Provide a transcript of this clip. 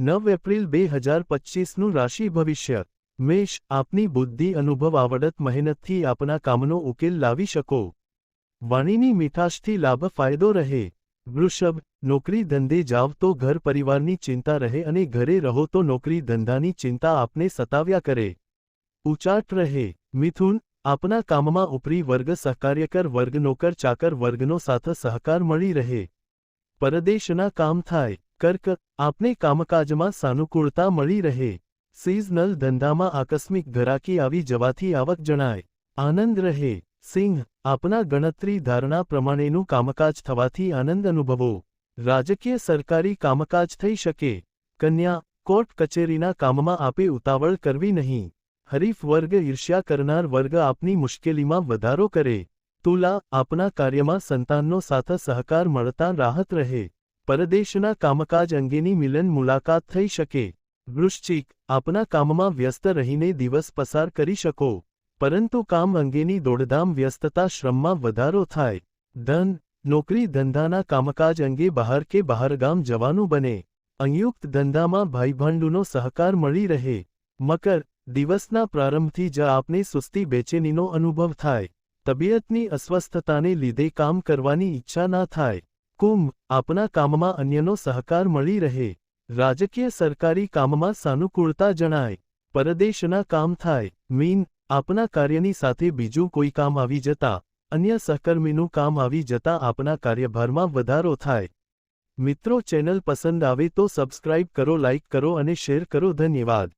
નવ એપ્રિલ બે હજાર પચીસનું રાશિ ભવિષ્ય. મેષ, આપની બુદ્ધિ અનુભવ આવડત મહેનતથી આપના કામનો ઉકેલ લાવી શકો. વાણીની મીઠાશથી લાભ ફાયદો રહે. વૃષભ, નોકરી ધંધે જાવ તો ઘર પરિવારની ચિંતા રહે અને ઘરે રહો તો નોકરી ધંધાની ચિંતા આપને સતાવ્યા કરે. ઉચાટ રહે. મિથુન, આપના કામમાં ઉપરી વર્ગ સહકાર્યકર વર્ગ, નોકર ચાકર વર્ગનો સાથ સહકાર મળી રહે. પરદેશના કામ થાય. કર્ક, આપને કામકાજમાં સાનુકૂળતા મળી રહે. સિઝનલ ધંધામાં આકસ્મિક ઘરાકી આવી જવાથી આવક જણાય. આનંદ રહે. સિંહ, આપના ગણતરી ધારણા પ્રમાણેનું કામકાજ થવાથી આનંદ અનુભવો. રાજકીય સરકારી કામકાજ થઈ શકે. કન્યા, કોર્ટ કચેરીના કામમાં આપે ઉતાવળ કરવી નહીં. હરીફ વર્ગ ઈર્ષ્યા કરનાર વર્ગ આપની મુશ્કેલીમાં વધારો કરે. તુલા, આપના કાર્યમાં સંતાનનો સાથ સહકાર મળતા રાહત રહે. પરદેશના કામકાજ અંગેની મિલન મુલાકાત થઈ શકે. વૃશ્ચિક, આપના કામમાં વ્યસ્ત રહીને દિવસ પસાર કરી શકો, પરંતુ કામ અંગેની દોડધામ વ્યસ્તતા શ્રમમાં વધારો થાય. ધન, નોકરી ધંધાના કામકાજ અંગે બહાર કે બહારગામ જવાનું બને. સંયુક્ત ધંધામાં ભાઈભાંડુનો સહકાર મળી રહે. મકર, દિવસના પ્રારંભથી જ આપને સુસ્તી બેચેનીનો અનુભવ થાય. તબિયતની અસ્વસ્થતાને લીધે કામ કરવાની ઈચ્છા ના થાય. કુંભ આપના કામમાં અન્યનો સહકાર મળી રહે. રાજકીય સરકારી કામમાં સાનુકૂળતા જણાય. પરદેશના કામ થાય. મીન, આપના કાર્યની સાથે બીજું કોઈ કામ આવી જતા, અન્ય સહકર્મીનું કામ આવી જતા આપના કાર્યભારમાં વધારો થાય. મિત્રો ચેનલ પસંદ આવે તો સબસ્ક્રાઇબ કરો, લાઇક કરો અને શેર કરો. ધન્યવાદ.